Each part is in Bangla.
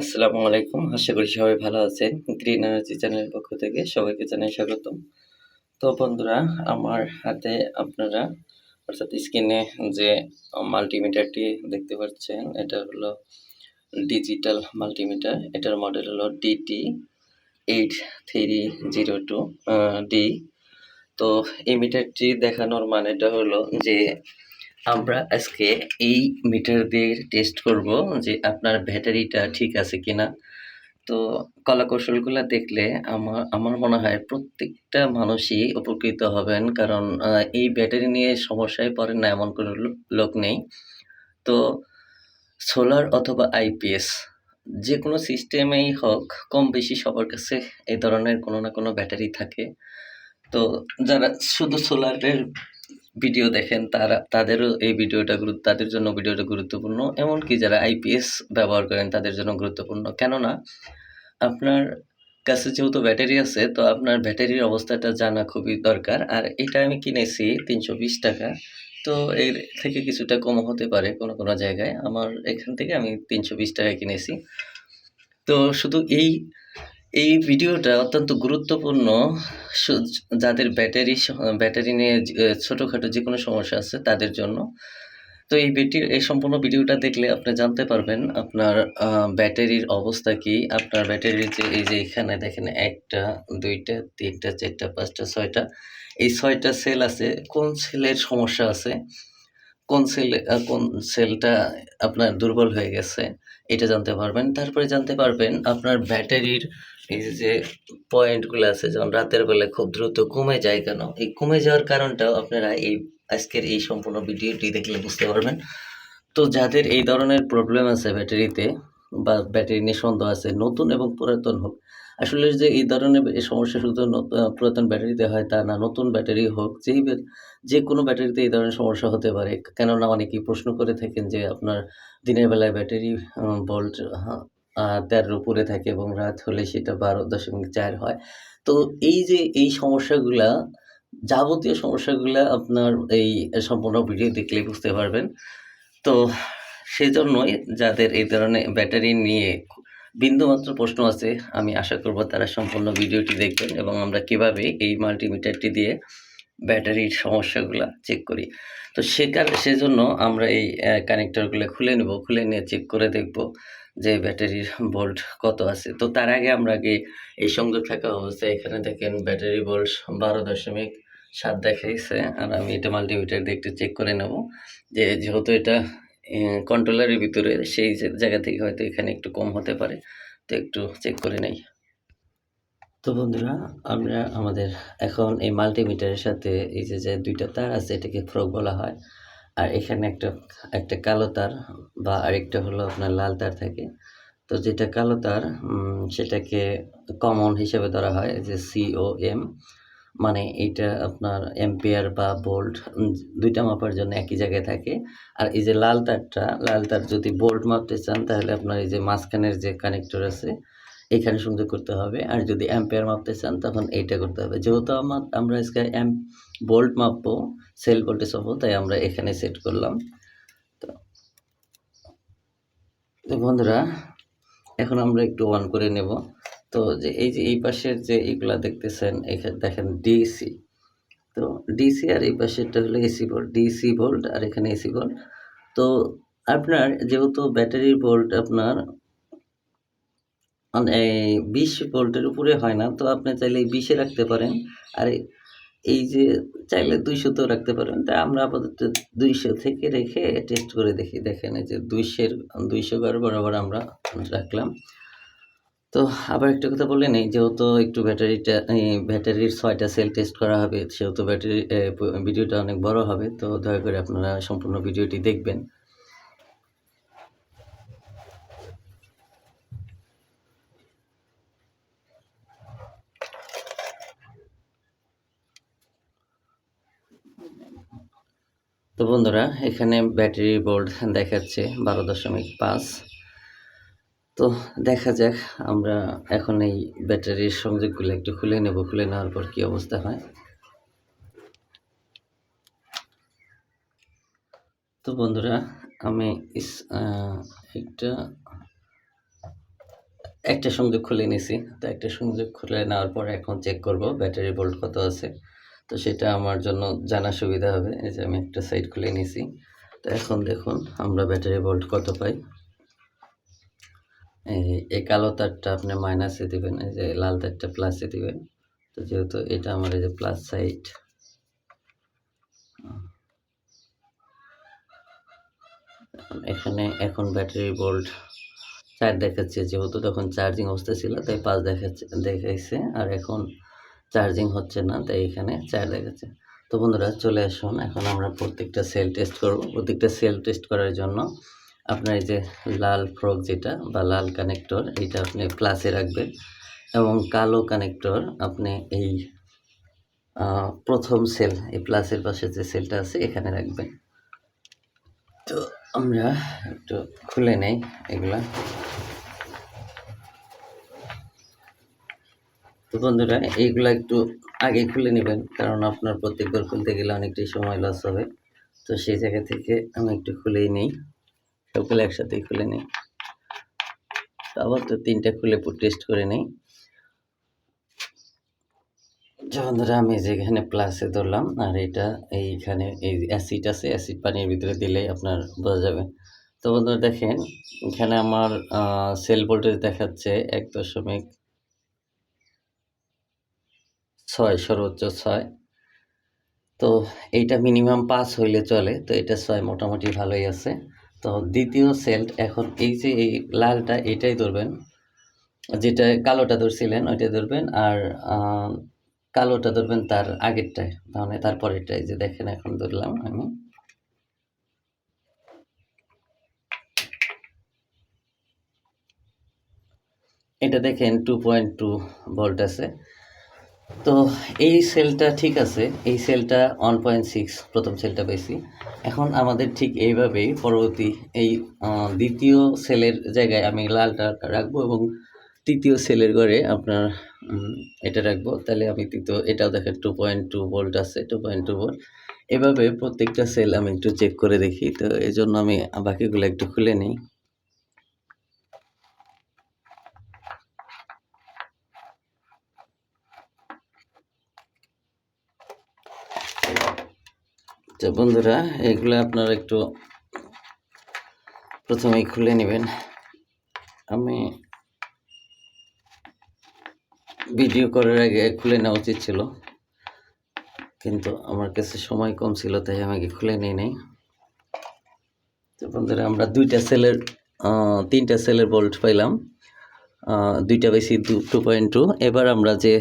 আসসালামু আলাইকুম। আশা করি সবাই ভালো আছেন। গ্রিন এনার্জি চ্যানেলের পক্ষ থেকে সবাইকে জানাই স্বাগতম। তো বন্ধুরা, আমার হাতে আপনারা, অর্থাৎ স্ক্রিনে যে মাল্টিমিটারটি দেখতে পাচ্ছেন, এটা হলো ডিজিটাল মাল্টিমিটার। এটার মডেল হলো D T eight three zero two D. তো এই মিটারটি দেখানোর মানেটা হলো যে আমরা আজকে এই মিটার দিয়ে টেস্ট করব যে আপনার ব্যাটারিটা ঠিক আছে কিনা। তো কলাকৌশলগুলো দেখলে আমার আমার মনে হয় প্রত্যেকটা মানুষই উপকৃত হবেন, কারণ এই ব্যাটারি নিয়ে সমস্যায় পড়েন না এমন কোনো লোক নেই। তো সোলার অথবা আইপিএস যে কোনো সিস্টেমেই হোক, কম বেশি সবার কাছে এই ধরনের কোনো না কোনো ব্যাটারি থাকে। তো যারা শুধু সোলারের ভিডিও দেখেন, তারা, তাদেরও এই ভিডিওটা গুরুত্ব, তাদের জন্য ভিডিওটা গুরুত্বপূর্ণ। এমনকি যারা আইপিএস ব্যবহার করেন, তাদের জন্য গুরুত্বপূর্ণ। কেননা, আপনার কাছে যেহেতু ব্যাটারি আছে, তো আপনার ব্যাটারির অবস্থাটা জানা খুবই দরকার। আর এটা আমি কিনেছি তিনশো বিশ টাকা। তো এর থেকে কিছুটা কম হতে পারে কোনো কোনো জায়গায়। আমার এখান থেকে আমি তিনশো বিশ টাকায় কিনেছি। তো শুধু এই এই ভিডিওটা অত্যন্ত গুরুত্বপূর্ণ যাদের ব্যাটারি ব্যাটারি নিয়ে ছোটোখাটো যে কোনো সমস্যা আছে তাদের জন্য। তো এই ভিডিও, এই সম্পূর্ণ ভিডিওটা দেখলে আপনি জানতে পারবেন আপনার ব্যাটারির অবস্থা কি। আপনার ব্যাটারির যে, এই যে এখানে দেখেন একটা, দুইটা, তিনটা, চারটা, পাঁচটা, ছয়টা, এই ছয়টা সেল আছে। কোন সেলের সমস্যা আছে? কোন সেল কোন সেলটা আপনার দুর্বল হয়ে গেছে? এটা জানতে পারবেন। তারপরে জানতে পারবেন আপনার ব্যাটারির এই যে পয়েন্টগুলো আছে, যেমন রাতের বেলা খুব দ্রুত কমে যায় কেন? এই কমে যাওয়ার কারণটাও আপনারা এই আজকের এই সম্পূর্ণ ভিডিওটি দেখলে বুঝতে পারবেন। তো যাদের এই ধরনের প্রবলেম আছে ব্যাটারিতে বা ব্যাটারি নিয়ে সন্দেহ আছে, নতুন এবং পুরাতন হোক, আসলে যে এই ধরনের সমস্যা শুধু পুরাতন ব্যাটারিতে হয় তা না, নতুন ব্যাটারি হোক, যেই যে কোনো ব্যাটারিতে এই ধরনের সমস্যা হতে পারে। কেননা অনেকেই প্রশ্ন করে থাকেন যে আপনার দিনের বেলায় ব্যাটারি ভোল্ট তেরোর উপরে থাকে এবং রাত হলে সেটা বারো দশমিক চার হয়। তো এই যে এই সমস্যাগুলা, যাবতীয় সমস্যাগুলা আপনার এই সম্পূর্ণ ভিডিও দেখলে বুঝতে পারবেন। তো সেজন্যই যাদের এই ধরনের ব্যাটারি নিয়ে বিন্দুমাত্র প্রশ্ন আছে, আমি আশা করব তারা সম্পূর্ণ ভিডিওটি দেখবেন এবং আমরা কীভাবে এই মাল্টিমিটারটি দিয়ে ব্যাটারির সমস্যাগুলো চেক করি। তো সে কার সেজন্য আমরা এই কানেক্টরগুলো খুলে নেব, খুলে নিয়ে চেক করে দেখব। যে ব্যাটারির ভোল্ট কত আছে। তো তার আগে আমরা আগে এই সংযোগ থাকা অবস্থায় এখানে দেখেন ব্যাটারি ভোল্ট বারো দশমিক সাত দেখাইছে। আর আমি এটা মাল্টিমিটার দিয়ে একটু চেক করে নেব যে যেহেতু এটা কন্ট্রোলারের ভিতরে, সেই জায়গা থেকে হয়তো এখানে একটু কম হতে পারে। তো একটু চেক করে নেই। তো বন্ধুরা, আমরা আমাদের এখন এই মাল্টিমিটারের সাথে এই যে যে দুইটা তার আছে, এটাকে ফ্রক বলা হয়। আর এখানে একটা একটা কালো তার বা আরেকটা হলো আপনার লাল তার থাকে। তো যেটা কালো তার সেটাকে কমন হিসেবে ধরা হয় যে সিওএম মানে এটা আপনার এম্পিয়ার বা বোল্ট দুইটা মাপার জন্য একই জায়গায় থাকে। আর এই যে লাল তারটা, লাল তার যদি বোল্ট মাপতে চান, তাহলে আপনার এই যে মাঝখানের যে কানেক্টর আছে, এখানে সংযোগ করতে হবে। আর যদি অ্যাম্পিয়ার মাপতে চান, তখন এইটা করতে হবে। যেহেতু আমার আমরা আজকে অ্যাম্প বোল্ট মাপবো সেল ভোল্টেজ হব তাই আমরা এখানে সেট করলাম। তো বন্ধুরা, এখন আমরা একটু অন করে নেব। তো যে এই যে এই পাশের যে এইগুলা দেখতেছেন এখানে দেখেন ডিসি তো ডিসি আর এই পাশেরটা হলো এসি ভোল্ট ডিসি ভোল্ট আর এখানে এসি ভোল্ট তো আপনার যেহেতু ব্যাটারির ভোল্ট আপনার মানে বিশ ভোল্টের উপরে হয় না, তো আপনি চাইলে বিশে রাখতে পারেন। আর এই- এই যে চাইলে দুইশোতেও রাখতে পারেন। তা আমরা আপাতত দুইশো থেকে রেখে টেস্ট করে দেখি। দেখেন এই যে দুইশের দুইশো ঘর বরাবর আমরা রাখলাম। তো আবার একটা কথা বলে নেই যেহেতু একটু ব্যাটারিটা, এই ব্যাটারির ছয়টা সেল টেস্ট করা হবে, সেহেতু ব্যাটারি ভিডিওটা অনেক বড় হবে। তো দয়া করে আপনারা সম্পূর্ণ ভিডিওটি দেখবেন। তো বন্ধুরা, এখানে ব্যাটারি বোর্ড দেখাচ্ছে বারো দশমিক পাঁচ। তো দেখা যাক, আমরা এখন এই ব্যাটারির সংযোগগুলো একটু খুলে নেব। খুলে নেওয়ার পর কি অবস্থা হয়? তো বন্ধুরা, আমি একটা একটা সংযোগ খুলে নিছি। তো একটা সংযোগ খুলে নেওয়ার পর এখন চেক করব ব্যাটারি বোল্ট কত আছে। তো সেটা আমার জন্য জানা সুবিধা হবে। এই যে আমি একটা সাইড খুলে নিছি। তো এখন দেখুন, আমরা ব্যাটারি ভোল্ট কত পাই? এই কালো তারটা আপনি মাইনাসে দিবেন, এই যে লাল তারটা প্লাসে দিবেন। তো যেহেতু এটা আমার এই যে প্লাস সাইড এখানে এখন ব্যাটারি ভোল্ট চার দেখাচ্ছে। যেহেতু তখন চার্জিং অবস্থা ছিল, তাই পাঁচ দেখাচ্ছে, দেখাইছে। আর এখন চার্জিং হচ্ছে না, তাই এখানে চার দেখাচ্ছে তো বন্ধুরা, চলে আসুন। এখন আমরা প্রত্যেকটা সেল টেস্ট করব। প্রত্যেকটা সেল টেস্ট করার জন্য আপনার এই যে লাল ফ্রক যেটা বা লাল কানেক্টর এটা আপনি প্লাসে রাখবেন এবং কালো কানেক্টর আপনি এই প্রথম সেল, এই প্লাসের পাশে যে সেলটা আছে, এখানে রাখবেন। তো আমরা একটু খুলে নেই এগুলা। তো বন্ধুরা, এইগুলা একটু আগে খুলে নেবেন, কারণ আপনার প্রত্যেকবার খুলতে গেলে অনেকটাই সময় লস হবে। তো সেই জায়গা থেকে আমি একটু খুলেই নেই, সবগুলো একসাথেই খুলে নেই। আবার তো তিনটা খুলে টেস্ট করে নেই। বন্ধুরা, আমি যেখানে প্লাসে ধরলাম, আর এটা এইখানে এই অ্যাসিড আছে অ্যাসিড পানির ভিতরে দিলেই আপনার বোঝা যাবে। তো বন্ধুরা দেখেন, এখানে আমার সেল ভোল্টেজ দেখাচ্ছে এক দশমিক ছয়, সর্বোচ্চ ছয়। তো এইটা মিনিমাম পাঁচ হইলে চলে, তো এটা ছয় মোটামুটি ভালোই আছে। তো দ্বিতীয় সেল্ট এখন এই যে এই লালটা এটাই ধরবেন। যেটা কালোটা ধরছিলেন, ওইটা ধরবেন। আর কালোটা ধরবেন তার আগেরটায় মানে তারপরেরটায় যে দেখেন এখন ধরলাম আমি। এটা দেখেন টু পয়েন্ট টু ভোল্ট আছে। তো এই সেলটা ঠিক আছে, এই সেলটা ওয়ান পয়েন্ট সিক্স প্রথম সেলটা পেয়েছি। এখন আমাদের ঠিক এইভাবেই পরবর্তী এই দ্বিতীয় সেলের জায়গায় আমি লালটা রাখব এবং তৃতীয় সেলের ঘরে আপনার এটা রাখব। তাহলে আমি তৃতীয়, এটাও দেখেন টু পয়েন্ট টু ভোল্ট আছে টু পয়েন্ট টু ভোল্ট এভাবে প্রত্যেকটা সেল আমি একটু চেক করে দেখি। তো এই জন্য আমি বাকিগুলো একটু খুলে নিই। তো বন্ধুরা, এগুলো আপনারা একটু প্রথমেই খুলে নেবেন। আমি ভিডিও করার আগে খুলে নেওয়া উচিত ছিল, কিন্তু আমার কাছে সময় কম ছিল, তাই আমাকে খুলে নিয়ে নেই। তো বন্ধুরা, আমরা দুইটা সেলের তিনটা সেলের বোল্ট পাইলাম। দুইটা বেশি দু টু পয়েন্ট টু এবার আমরা যে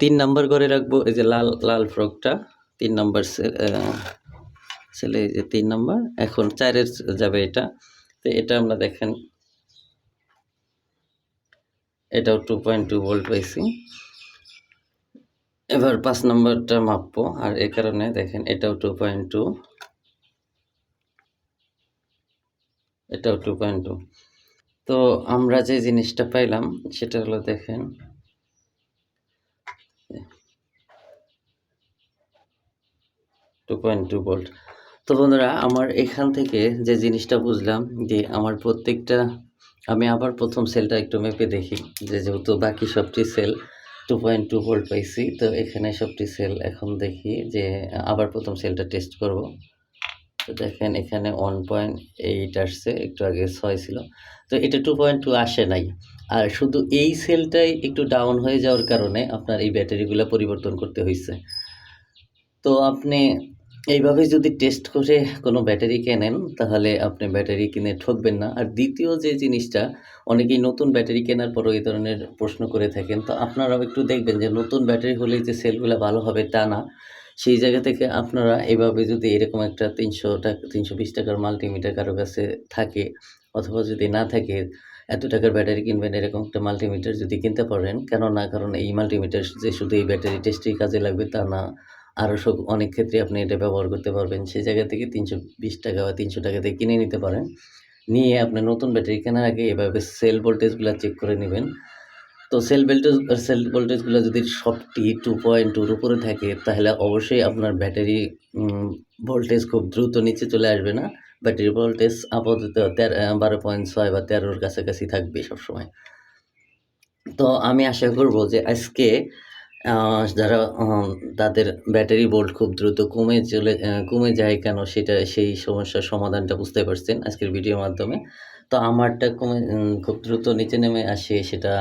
তিন নাম্বার করে রাখব, এই যে লাল লাল ফ্রকটা তিন নম্বর সেলে যে তিন নম্বর, এখন চারের যাবে এটা। তো এটা আমরা দেখেন, এটাও টু পয়েন্ট টু ভোল্ট পাইছি। এবার পাঁচ নম্বরটা মাপবো, আর এই কারণে দেখেন, এটাও টু পয়েন্ট টু এটাও টু পয়েন্ট টু তো আমরা যে জিনিসটা পাইলাম, সেটা হলো দেখেন টু পয়েন্ট টু ভোল্ট তো বন্ধুরা, আমার এখান থেকে যে জিনিসটা বুঝলাম যে আমার প্রত্যেকটা, আমি আবার প্রথম সেলটা একটু মেপে দেখি যে যেহেতু বাকি সবটি cell two point two volt পাইছি, তো এখানে সবটি সেল এখন দেখি যে আবার প্রথম সেলটা টেস্ট করব। তো দেখেন, এখানে ওয়ান পয়েন্ট এইট আসছে, একটু আগে ছয় ছিল। তো এটা টু পয়েন্ট টু আসে নাই। আর শুধু এই সেলটাই একটু ডাউন হয়ে যাওয়ার কারণে আপনার এই ব্যাটারিগুলো পরিবর্তন করতে হয়েছে তো আপনি এইভাবে যদি টেস্ট করে কোনো ব্যাটারি কেনেন তাহলে আপনি ব্যাটারি কিনে ঠকবেন না। আর দ্বিতীয় যে জিনিসটা, অনেকেই নতুন ব্যাটারি কেনার পরও এই ধরনের প্রশ্ন করে থাকেন। তো আপনারাও একটু দেখবেন যে নতুন ব্যাটারি হলে যে সেলগুলো ভালো হবে তা না। সেই জায়গা থেকে আপনারা এভাবে যদি এরকম একটা তিনশো টাকা তিনশো বিশ টাকার মাল্টিমিটার কারও কাছে থাকে, অথবা যদি না থাকে, এত টাকার ব্যাটারি কিনবেন এরকম একটা মাল্টিমিটার যদি কিনতে পারেন কেন না কারণ এই মাল্টিমিটার যে শুধু এই ব্যাটারি টেস্টেই কাজে লাগবে তা না। আরও সব অনেক ক্ষেত্রে আপনি এটা ব্যবহার করতে পারবেন। সেই জায়গা থেকে তিনশো বিশ টাকা বা তিনশো টাকাতে কিনে নিতে পারেন। নিয়ে আপনি নতুন ব্যাটারি কেনার আগে এভাবে সেল ভোল্টেজগুলো চেক করে নেবেন। তো সেল ভোল্টেজ, সেল ভোল্টেজগুলো যদি সবটি টু পয়েন্ট টুর উপরে থাকে, তাহলে অবশ্যই আপনার ব্যাটারি ভোল্টেজ খুব দ্রুত নিচে চলে আসবে না। ব্যাটারি ভোল্টেজ আপাতত তেরো বারো পয়েন্ট ছয় বা তেরোর কাছাকাছি থাকবে সবসময়। তো আমি আশা করব যে আজকে যারা তাদের ব্যাটারি বোল্ট খুব দ্রুত কমে চলে কমে যায় কেন সেটা, সেই সমস্যার সমাধানটা বুঝতে পারছেন আজকের ভিডিওর মাধ্যমে। তো আমারটা কমে খুব দ্রুত নিচে নেমে আসে, সেটা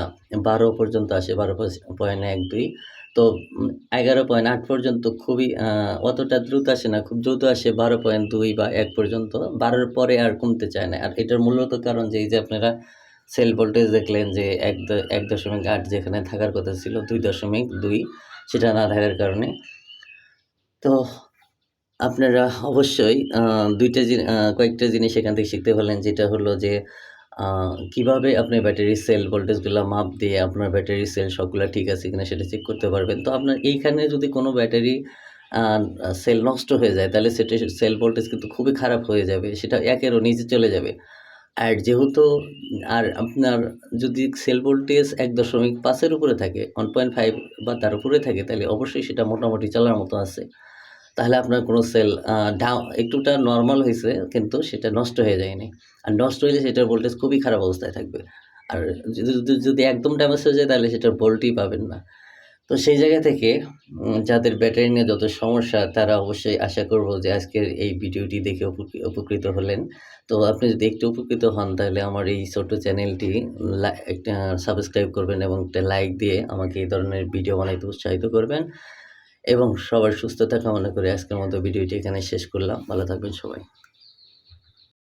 বারো পর্যন্ত আসে, বারো পয়েন্ট এক দুই। তো এগারো পয়েন্ট আট পর্যন্ত খুবই অতটা দ্রুত আসে না, খুব দ্রুত আসে বারো পয়েন্ট দুই বা এক পর্যন্ত। বারোর পরে আর কমতে চায় না। আর এটার মূলত কারণ যে, এই যে আপনারা সেল ভোল্টেজ দেখলেন যে এক এক দশমিক আট যেখানে থাকার কথা ছিল, দুই দশমিক দুই সেটা না থাকার কারণে। তো আপনারা অবশ্যই দুইটা কয়েকটা জিনিস এখান থেকে শিখতে পারলেন, যেটা হলো যে কীভাবে আপনি ব্যাটারি সেল ভোল্টেজগুলো মাপ দিয়ে আপনার ব্যাটারি সেল সবগুলো ঠিক আছে কিনা সেটা চেক করতে পারবেন। তো আপনার এইখানে যদি কোনো ব্যাটারি সেল নষ্ট হয়ে যায়, তাহলে সেটা সেল ভোল্টেজ কিন্তু খুবই খারাপ হয়ে যাবে, সেটা একেরও নিচে চলে যাবে। আর যেহেতু, আর আপনার যদি সেল ভোল্টেজ এক দশমিক পাঁচের উপরে থাকে ওয়ান পয়েন্ট ফাইভ বা তার উপরে থাকে, তাহলে অবশ্যই সেটা মোটামুটি চলার মতো আছে। তাহলে আপনার কোনো সেল ডাউন একটুটা নর্মাল হয়েছে, কিন্তু সেটা নষ্ট হয়ে যায়নি। আর নষ্ট হলে সেটার ভোল্টেজ খুবই খারাপ অবস্থায় থাকবে। আর যদি- যদি একদম ড্যামেজ হয়ে যায়, তাহলে সেটার ভোল্টই পাবেন না। তো সেই জায়গা থেকে যাদের ব্যাটারি নিয়ে যত সমস্যা, তারা অবশ্যই আশা করব যে আজকের এই ভিডিওটি দেখে উপকৃ- উপকৃত হলেন। তো আপনি যদি একটু উপকৃত হন, তাহলে আমার এই ছোট্ট চ্যানেলটি একটা সাবস্ক্রাইব করবেন এবং একটা লাইক দিয়ে আমাকে এই ধরনের ভিডিও বানাইতে উৎসাহিত করবেন। এবং সবার সুস্থতা কামনা করে আজকের মতো ভিডিওটি এখানে শেষ করলাম। ভালো থাকবেন সবাই।